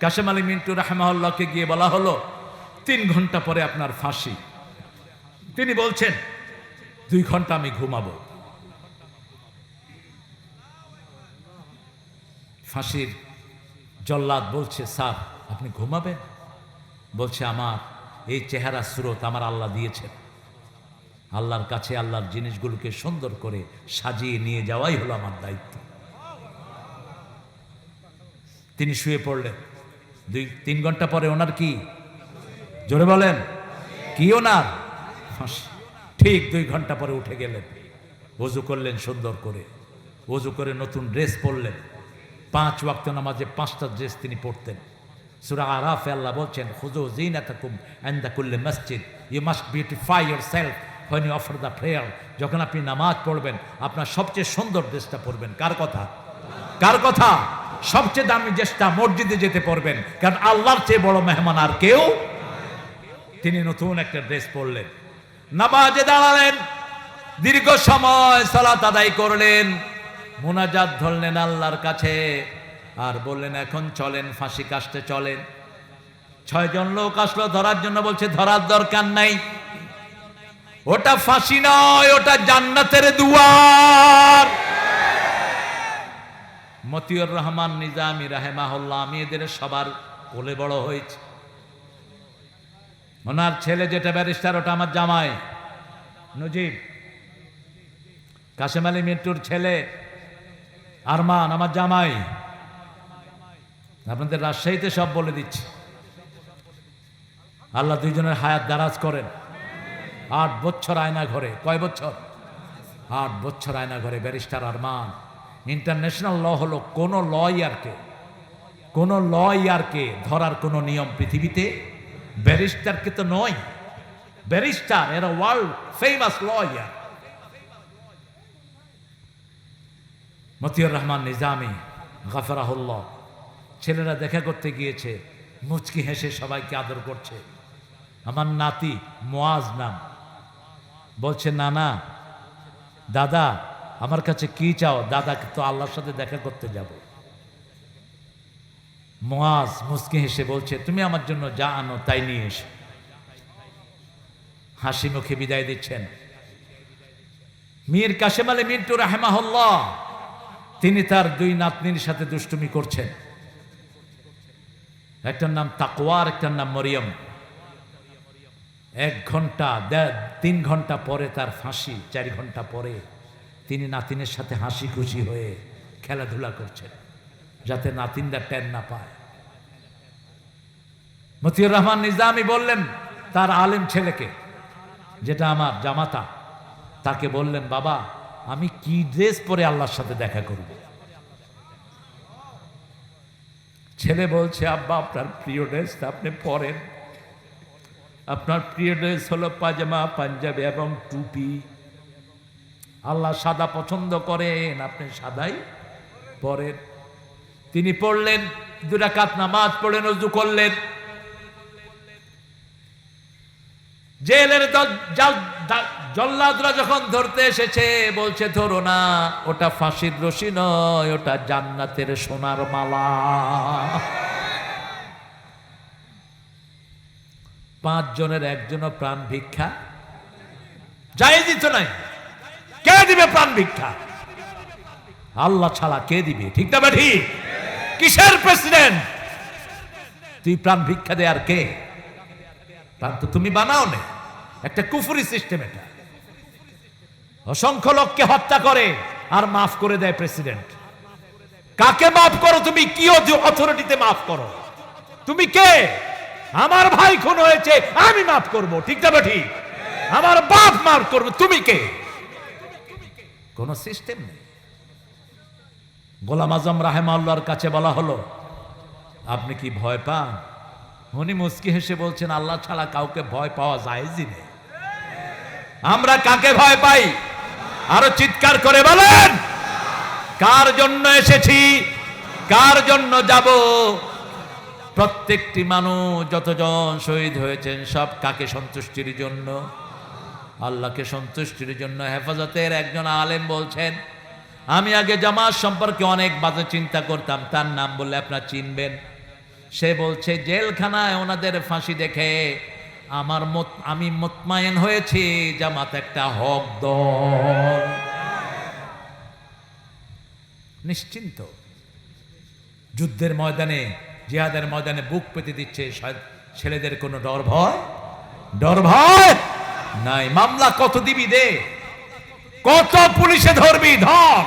কাশেম আলী মিন্টু রাহমাউল্লাহকে গিয়ে বলা হলো, তিন ঘণ্টা পরে আপনার ফাঁসি। তিনি বলছেন, দুই ঘণ্টা আমি ঘুমাবো। ফাঁসির জল্লাদ বলছে, স্যার, আপনি ঘুমাবেন? বলছে, আমার এই চেহারা স্রোত আমার আল্লাহ দিয়েছেন। আল্লাহর কাছে আল্লাহর জিনিসগুলোকে সুন্দর করে সাজিয়ে নিয়ে যাওয়াই হলো আমার দায়িত্ব। তিনি শুয়ে পড়লেন। দুই, তিন ঘণ্টা পরে ওনার কি? জোরে বলেন। কি ওনার? ঠিক দুই ঘণ্টা পরে উঠে গেলেন। অজু করলেন সুন্দর করে। অজু করে নতুন ড্রেস পরলেন। পাঁচ ওয়াক্ত নামাজে পাঁচটা ড্রেস তিনি পড়তেন সুরা আরাফে আল্লাহ বলছেন খুজু জিনাতাকুম আনদা কুল্লি মসজিদ। You must beautify yourself when offer the prayer যখন আপনি নামাজ পড়বেন, আপনার সবচেয়ে সুন্দর ড্রেসটা পরবেন। কার কথা? কার কথা? সবচেয়ে দামি ড্রেসটা মসজিদে যেতে পারবেন। কারণ আল্লাহর চেয়ে বড় মেহমান আর কেউ তিনি নতুন একটা ড্রেস পরলেন। নামাজে দাঁড়ালেন, দীর্ঘ সময় সালাত আদায় করলেন, মোনাজাত ধরলেন আল্লাহর কাছে আর বললেন, এখন চলেন, ফাঁসি কাশতে চলেন। ছয়জন লোক আসলো, ধরার জন্য বলছে, ধরার দরকার নাই। ওটা ফাঁসি নয়, ওটা জান্নাতের দুয়ার। মতিউর রহমান নিজামি রাহেমাহুল্লাহ আমি এদের সবার কোলে বড় হয়েছে। ওনার ছেলে যেটা ব্যারিস্টার, ওটা আমার জামাই। নজিব, কাশেম আলী মিন্টুর ছেলে, আরমান, আমার জামাই। আপনাদের রাজশাহীতে সব বলে দিচ্ছি। আল্লাহ দুইজনের হায়াত দারাজ করেন। আট বছর আয়না ঘরে, কয় বছর? আট বছর আয়না ঘরে ব্যারিস্টার আরমান। ইন্টারন্যাশনাল ল হলো কোনো লয়ারকে কোনো ল ইয়ারকে ধরার কোনো নিয়ম পৃথিবীতে। ব্যারিস্টারকে তো নয়। ব্যারিস্টার এরা world famous lawyer Motiur Rahman Nizami, গাফরাহুল্লাহ, ছেলেরা দেখা করতে গিয়েছে, মুচকি হেসে সবাইকে আদর করছে। আমার নাতি মোয়াজ নাম। বলছে, নানা, দাদা আমার কাছে কি চাও? দাদাকে তো আল্লাহর সাথে দেখা করতে যাব। মোয়াজ মুচকি হেসে বলছে, তুমি আমার জন্য যা আনো তাই নিয়ে এসো। হাসি মুখে বিদায় দিচ্ছেন। মীর কাশেম আলী মিন্টু রাহেমাহুল্লাহ, তিনি তার দুই নাতনির সাথে দুষ্টুমি করছেন। একটার নাম তাকওয়ার একটার নাম মরিয়ম। এক ঘণ্টা তিন ঘণ্টা পরে তার ফাঁসি, চার ঘণ্টা পরে তিনি নাতিনের সাথে হাসি খুশি হয়ে খেলাধুলা করছেন, যাতে নাতিনরা টেন না পায়। মতিউর রহমান নিজামি বললেন, তার আলেম ছেলেকে, যেটা আমার জামাতা, তাকে বললেন, বাবা, আমি কি ড্রেস পরে আল্লাহর সাথে দেখা করব? ছেলে বলছে, আব্বা, আপনার প্রিয় ড্রেসটা আপনি পরেন। আপনার প্রিয় ড্রেস হলো পাজামা, পাঞ্জাবি এবং টুপি। আল্লাহ সাদা পছন্দ করেন, আপনি সাদাই পরেন। তিনি পড়লেন দুরাকাত নামাজ পড়লেন উজু করলেন। জেলের জল্লাদরা যখন ধরতে এসেছে, বলছে, ধরো না, ওটা ফাঁসির রশি নয়, ওটা জান্নাতের সোনার মালা। পাঁচ জনের একজনও প্রাণ ভিক্ষা। যাই দিত নাই। দিবে প্রাণ ভিক্ষা আল্লাহ ছাড়া কে দিবে? ঠিক না বা ঠিক কিসের প্রেসিডেন্ট তুই প্রাণ ভিক্ষা দে আর কে? প্রাণ তো তুমি বানাও নে। একটা কুফুরি সিস্টেম এটা। অসংখ্য লোককে হত্যা করে আর মাফ করে দেয় প্রেসিডেন্ট কাকে মাফ করো তুমি? কি অথরিটিতে মাফ করো? তুমি কে? আমার ভাই খুন হয়েছে, আমি মাফ করব। ঠিক তবে ঠিক আমার বাপ মাফ করবে। তুমি কে? কোন সিস্টেম নেই। গোলাম আজম রাহেমাল্লার কাছে বলা হলো, আপনি কি ভয় পান? উনি মুস্কি হেসে বলছেন, আল্লাহ ছাড়া কাউকে ভয় পাওয়া যায়ই নেই। আমরা কাকে ভয় পাই? আরও চিৎকার করে বলেন, কার জন্য এসেছি? কার জন্য যাব? প্রত্যেকটি মানুষ যতজন শহীদ হয়েছেন, সব কাকে সন্তুষ্টির জন্য? আল্লাহকে সন্তুষ্টির জন্য হেফাজতের একজন আলেম বলছেন, আমি আগে জামাত সম্পর্কে অনেক বাজে চিন্তা করতাম, তার নাম বললে আপনার চিনবেন। সে বলছে, জেলখানায় ওনাদের ফাঁসি দেখে আমার মত, আমি মোতমায়েন হয়েছি, জামাত একটা হক দল। নিশ্চিন্ত। যুদ্ধের ময়দানে, জিহাদের ময়দানে বুক পেতে দিচ্ছে ছেলেদের কোনো ডর ভয়? ডর ভয়? নাই। মামলা কত দিবি দে? কত পুলিশে ধরবি? ধর।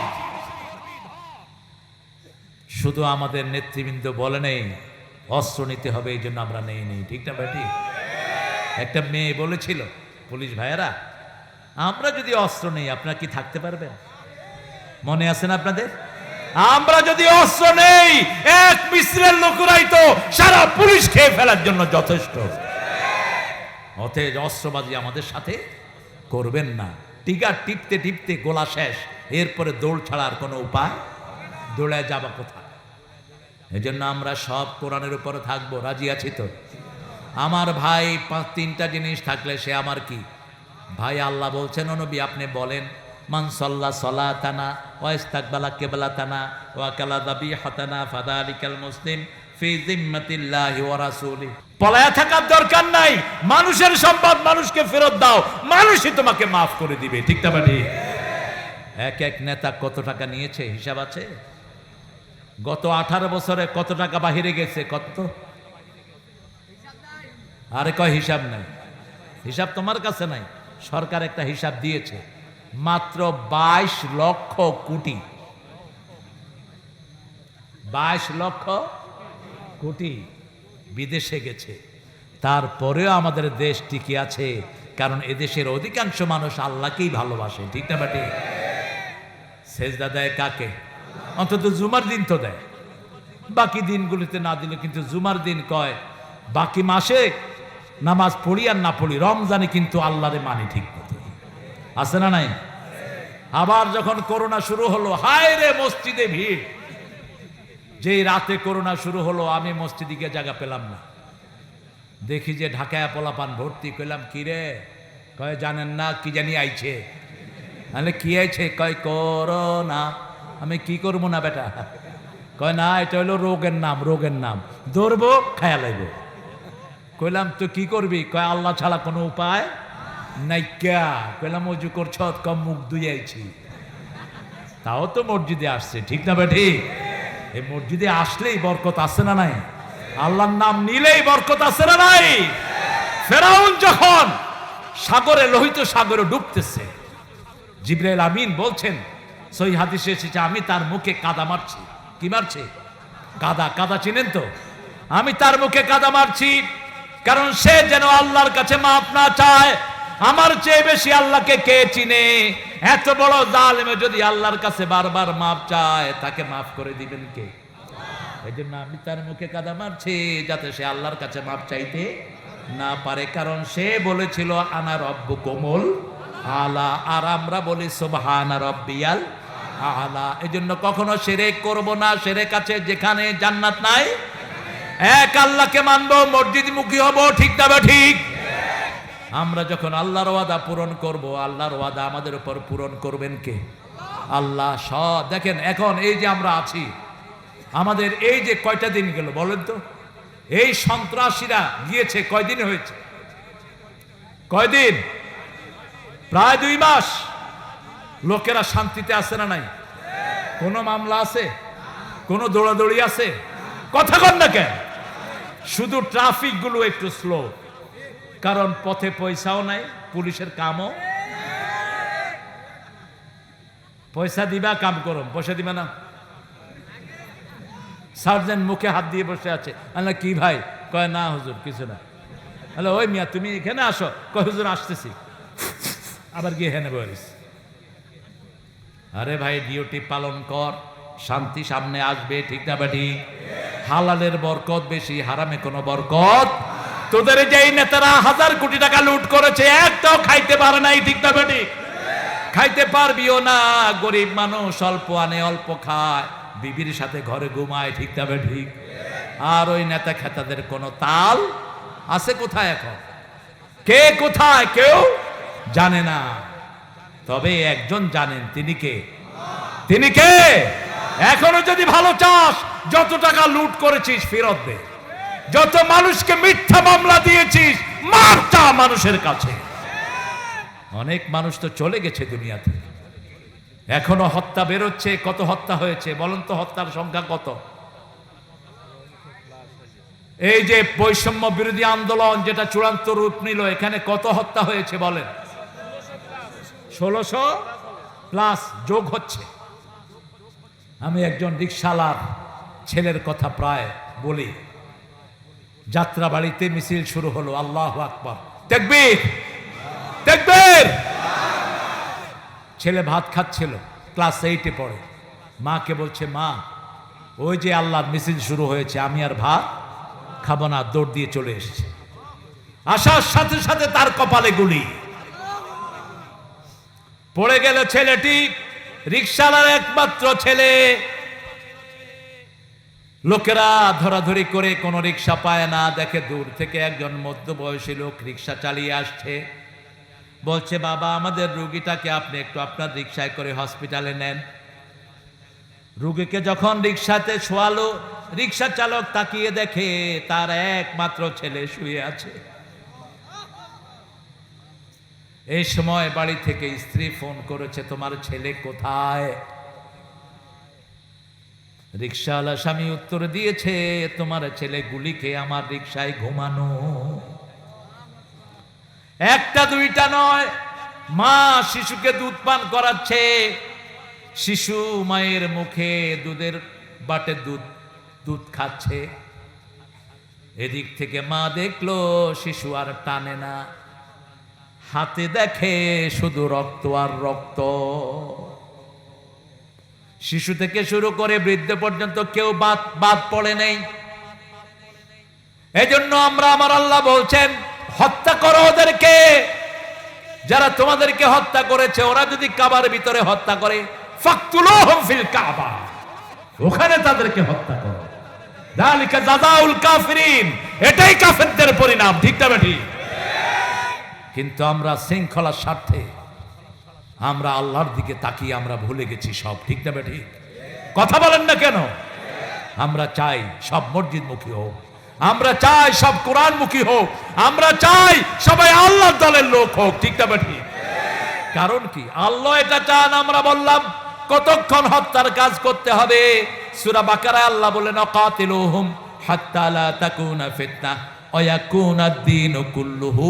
শুধু আমাদের নেতৃবৃন্দ বলে নেই, অস্ত্র নিতে হবে, এই জন্য আমরা নেই নেই। ঠিক না, বেটি? একটা মেয়ে বলেছিল, পুলিশ ভাইয়েরা, আমরা যদি অস্ত্র নেই, আপনারা কি থাকতে পারবেন? মনে আছেন আপনাদের? আমরা যদি অস্ত্র নেই, এক মিশ্রের লোকরাই তো সারা পুলিশ খেয়ে ফেলার জন্য যথেষ্ট। অতএব অস্ত্রবাজি আমাদের সাথে করবেন না। টিকার টিপতে টিপতে গোলা শেষ। এরপরে দৌড় ছাড়ার কোনো উপায়? দৌড়ে যাবা কোথায়? এজন্য আমরা সব কোরআনের উপরে থাকব। রাজি আছি তো? আমার ভাই পাঁচ, তিনটা জিনিস থাকলে সে আমার কি? ভাই আল্লাহ বলছেন নবী, আপনি বলেন, মান সল্লা সলা তানা ওয়াইস্তাকবালা কেবলা তানা ওয়াকালা দাবি হাতানা ফাদা আলিকাল মুসলিম পলায়া থাকার দরকার নাই। মানুষের সম্পদ মানুষকে ফেরত দাও। মানুষই তোমাকে মাফ করে দিবে ঠিক না বাড়ি এক এক নেতা কত টাকা নিয়েছে হিসাব আছে? গত আঠারো বছরে কত টাকা বাহিরে গেছে কত? আরে কয় হিসাব নাই। হিসাব তোমার কাছে নাই। সরকার একটা হিসাব দিয়েছে মাত্র বাইশ লক্ষ কোটি। বাইশ লক্ষ কোটি বিদেশে গেছে। তারপরেও আমাদের দেশ টিকে আছে, কারণ এদেশের অধিকাংশ মানুষ আল্লাহকেই ভালোবাসে, ঠিক না বাটি? সেজদা দেয় কাকে? অন্তত জুমার দিন তো দেয়। বাকি দিনগুলিতে না দিলে কিন্তু জুমার দিন কয়, বাকি মাসে নামাজ পড়ি আর না পড়ি, রমজানে কিন্তু আল্লাহরে মানি ঠিক মতো। আছে না নাই? আবার যখন করোনা শুরু হলো হায় রে মসজিদে ভিড়। যেই রাতে করোনা শুরু হলো, আমি মসজিদে গিয়ে জায়গা পেলাম না। দেখি যে ঢাকায় পোলাপান ভর্তি করলাম কি রে কয়, জানেন না কি জানি আইছে? তাহলে কি আইছে? কয়, করোনা। আমি, কি করব না বেটা? কয়, না, এটা হলো রোগের নাম রোগের নাম। ধরবো, খায়া লাগব কইলাম, তো কি করবি? কয়, আল্লাহ ছাড়া কোনো উপায় নাই নাইকা কইলাম, অজু করছ কম মুখ ধুইয়াইছি তাও তো মসজিদে আসছে, ঠিক না বেঠি এই মসজিদে আসলেই বরকত আছে না নাই? আল্লাহর নাম নিলেই বরকত আছে না নাই? ফেরাউন যখন সাগরে, লোহিত সাগরে ডুবতেছে, জিব্রাইল আমিন বলছেন সই হাদিসে এসেছে, আমি তার মুখে কাদা মারছি। কি মারছে? কাদা কাদা চিনেন তো? আমি তার মুখে কাদা মারছি, কারণ সে যেন আল্লাহর কাছে মাপ না চায়। আমার চেয়ে বেশি আল্লাহকে কে চিনে? এত বড় জালেমে যদি আল্লাহর কাছে বারবার মাপ চায়, তাকে মাফ করে দিবেন কে? এই জন্য আমি তার মুখে কাদা মারছি, যাতে সে আল্লাহর কাছে মাপ চাইতে না পারে। কারণ সে বলেছিল, আনা রব্ব কোমল আলা। আর আমরা বলি, সোবাহানা রব্বিয়াল আলা। এই জন্য কখনো সেরেক করব না সেরে কাছে যেখানে জান্নাত নাই। এক আল্লাহকে মানবো মসজিদ মুখী হব, ঠিক তবে ঠিক? আমরা যখন আল্লাহর ওয়াদা পূরণ করব, আল্লাহর ওয়াদা আমাদের উপর পূরণ করবেন কে? আল্লাহ সব। দেখেন, এখন এই যে আমরা আছি, আমাদের এই যে কয়টা দিন গেল বলেন তো? এই সন্ত্রাসীরা গিয়েছে, কয়দিন হয়েছে? কয়দিন? প্রায় দুই মাস। লোকেরা শান্তিতে আছে না নাই? কোনো মামলা আছে? কোনো দৌড়াদৌড়ি আছে? কথা কন না কেন? শুধু ট্রাফিকগুলো একটু স্লো কারণ পথে পয়সাও নাই, পুলিশের কামও। পয়সা দিবা, কাম করো পয়সা দিবা না। সার্জেন্ট মুখে হাত দিয়ে বসে আছে। কি ভাই? কয়, না হুজুর, কিছু না। হ্যালো ওই মিয়া, তুমি এখানে আসো। কয়, হুজুর, আসতেছি। আবার গিয়ে হেনে বলিস। আরে ভাই, ডিউটি পালন কর। শান্তি সামনে আসবে, ঠিক না বা হালালের বরকত বেশি, হারামে কোনো বরকত তোদের যেই নেতারা হাজার কোটি টাকা লুট করেছে, একটাও খাইতে পারে নাই, ঠিক না বা ঠিক খাইতে পারবিও না, গরিব মানুষ অল্প আনে, অল্প খায়, বিবির সাথে ঘরে ঘুমায়, ঠিক তবে ঠিক? আর ওই নেতা খেতাদের কোনো তাল আছে কোথায় এখন? কে কোথায় কেউ জানে না। তবে একজন জানেন, তিনি কে? তিনি কে? এখনও যদি ভালো চাস, যত টাকা লুট করেছিস, ফেরত দে। যত মানুষকে মিথ্যা মামলা দিয়েছিস, মার চা মানুষের কাছে। অনেক মানুষ তো চলে গেছে দুনিয়াতে এখনও হত্যা বেরোচ্ছে, কত হত্যা হয়েছে, বলুন তো হত্যার সংখ্যা কত? এই যে বৈষম্য বিরোধী আন্দোলন যেটা চূড়ান্ত রূপ নিল, এখানে কত হত্যা হয়েছে বলেন? ষোলোশো প্লাস যোগ হচ্ছে। আমি একজন রিক্সালার ছেলের কথা প্রায় বলি। যাত্রা বাড়িতে মিছিল শুরু হলো আল্লাহ আকবর। দেখবির দেখবির ছেলে ভাত খাচ্ছিল ক্লাস এইটে পড়ে। মাকে বলছে মা ওই যে আল্লাহর মিছিল শুরু হয়েছে আমি আর ভাত খাব না দৌড় দিয়ে চলে এসেছে। আসার সাথে সাথে তার কপালে গুলি। পড়ে গেল ছেলেটি রিক্সালার একমাত্র ছেলে। লোকেরা ধরাধরি করে কোনো রিক্সা পায় না। দেখে দূর থেকে একজন মধ্যবয়সী লোক রিক্সা চালিয়ে আসছে। বলছে, বাবা, আমাদের রুগীটাকে আপনি একটু আপনার রিক্সায় করে হসপিটালে নেন। রুগীকে যখন রিক্সাতে শোয়ালো, রিক্সা চালক তাকিয়ে দেখে তার একমাত্র ছেলে শুয়ে আছে। এই সময় বাড়ি থেকে স্ত্রী ফোন করেছে, তোমার ছেলে কোথায়? রিক্সাওয়ালা স্বামী উত্তর দিয়েছে, তোমার ছেলে গুলি খেয়ে আমার রিক্সায় ঘুমানো। একটা দুইটা নয়, মা শিশুকে দুধ পান করাচ্ছে। শিশু মায়ের মুখে দুধের বাটে দুধ দুধ খাচ্ছে। এদিক থেকে মা দেখল, শিশু আর টানে না। হাতে দেখে শুধু রক্ত আর রক্ত। শিশু থেকে শুরু করে বৃদ্ধ পর্যন্ত কেউ বাদ বাদ পড়ে নেই। এজন্য আমরা, আমার আল্লাহ বলছেন, হত্যা করো ওদেরকে। যারা তোমাদেরকে হত্যা করেছে, ওরা যদি কাবার ভিতরে হত্যা করে ফিল ওখানে তাদেরকে হত্যা করো। এটাই কাফেরদের পরিণাম, ঠিক কিন্তু আমরা শৃঙ্খলার স্বার্থে আমরা আল্লাহর দিকে তাকিয়ে আমরা ভুলে গেছি সব, ঠিক না ঠিক কথা বলেন না কেন? আমরা চাই সব মসজিদ মুখী হোক, আমরা চাই সব কোরআন মুখী হোক, আমরা চাই সবাই আল্লাহর দলের লোক হোক, ঠিক না ঠিক কারণ কি? আল্লাহ এটা চান, আমরা বললাম, কতক্ষণ হত্যার কাজ করতে হবে? সুরা বাকারা আল্লাহ বলেন অকাতিলুহুম হাত্তা লা তাকুনা ফিতনা, ওয়া ইয়াকুনা ad-দীনু কুল্লুহু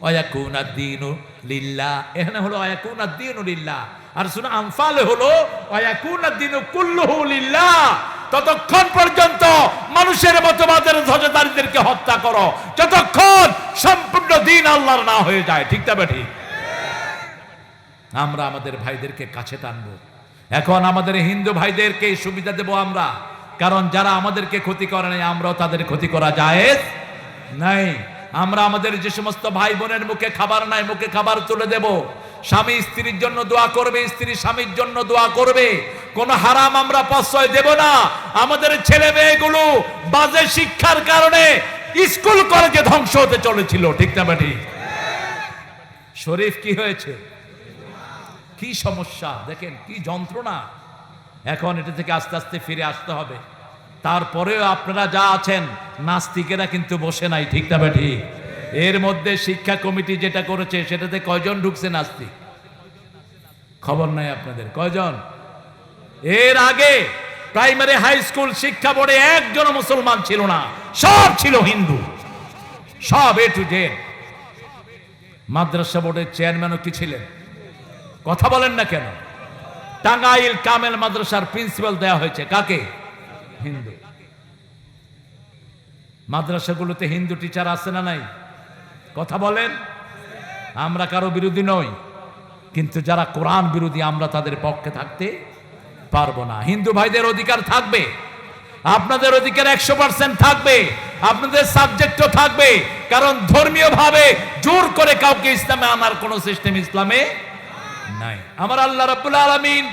ওয়া ইয়াকুনা ad-দীনু লিল্লাহ এখানে হলো ওয়া ইয়াকুনা ad-দীনু লিল্লাহ আর সূরা আনফালে হলো ওয়া ইয়াকুনা ad-দীনু কুল্লুহু লিল্লাহ ততক্ষণ পর্যন্ত মানুষের মতবাদের ধ্বজাধারীদেরকে হত্যা করো। যতক্ষণ সম্পূর্ণ দিন আল্লাহর না হয়ে যায়। ঠিক তবে ঠিক? আমরা আমাদের ভাইদেরকে কাছে টানবো। এখন আমাদের হিন্দু ভাইদেরকে সুবিধা দেব আমরা। কারণ যারা আমাদেরকে ক্ষতি করে নাই, আমরাও তাদের ক্ষতি করা যায় নাই। আমরা আমাদের যে সমস্ত ভাই বোনের মুখে খাবার নাই, মুখে খাবার তুলে দেব। স্বামী স্ত্রীর জন্য দোয়া করবে, স্ত্রী স্বামীর জন্য দোয়া করবে। কোন হারাম আমরা প্রশ্রয় দেব না। আমাদের ছেলে মেয়েগুলো বাজে শিক্ষার কারণে স্কুল কলেজে ধ্বংস হতে চলেছিল, ঠিক না ঠিক শরীফ, কি হয়েছে? কি সমস্যা? দেখেন, কি যন্ত্রণা। এখন এটা থেকে আস্তে আস্তে ফিরে আসতে হবে। তারপরেও আপনারা যা আছেন, নাস্তিকেরা কিন্তু বসে নাই, ঠিক না ঠিক এর মধ্যে শিক্ষা কমিটি যেটা করেছে, সেটাতে কয়জন ঢুকছে নাস্তিক? খবর নাই আপনাদের, কয়জন? এর আগে প্রাইমারি হাই স্কুল শিক্ষা বোর্ডে একজন মুসলমান ছিল না, সব ছিল হিন্দু, সব এ টু জেড মাদ্রাসা বোর্ডের চেয়ারম্যানও কি ছিলেন? কথা বলেন না কেন? টাঙ্গাইল কামেল মাদ্রাসার প্রিন্সিপাল দেয়া হয়েছে, কাকে? হিন্দু। মাদ্রাসাগুলোতে হিন্দু টিচার আছে না নাই? কথা বলেন। আমরা কারও বিরোধী নই। কিন্তু যারা কোরআন বিরোধী, আমরা তাদের পক্ষে থাকতে পারব না। হিন্দু ভাইদের অধিকার থাকবে। আপনাদের অধিকার একশো পার্সেন্ট থাকবে। আপনাদের সাবজেক্টও থাকবে। কারণ ধর্মীয় ভাবে জোর করে কাউকে ইসলামে আনার কোন সিস্টেম ইসলামে নাই। আমার আল্লাহ রাব্বুল আলামিন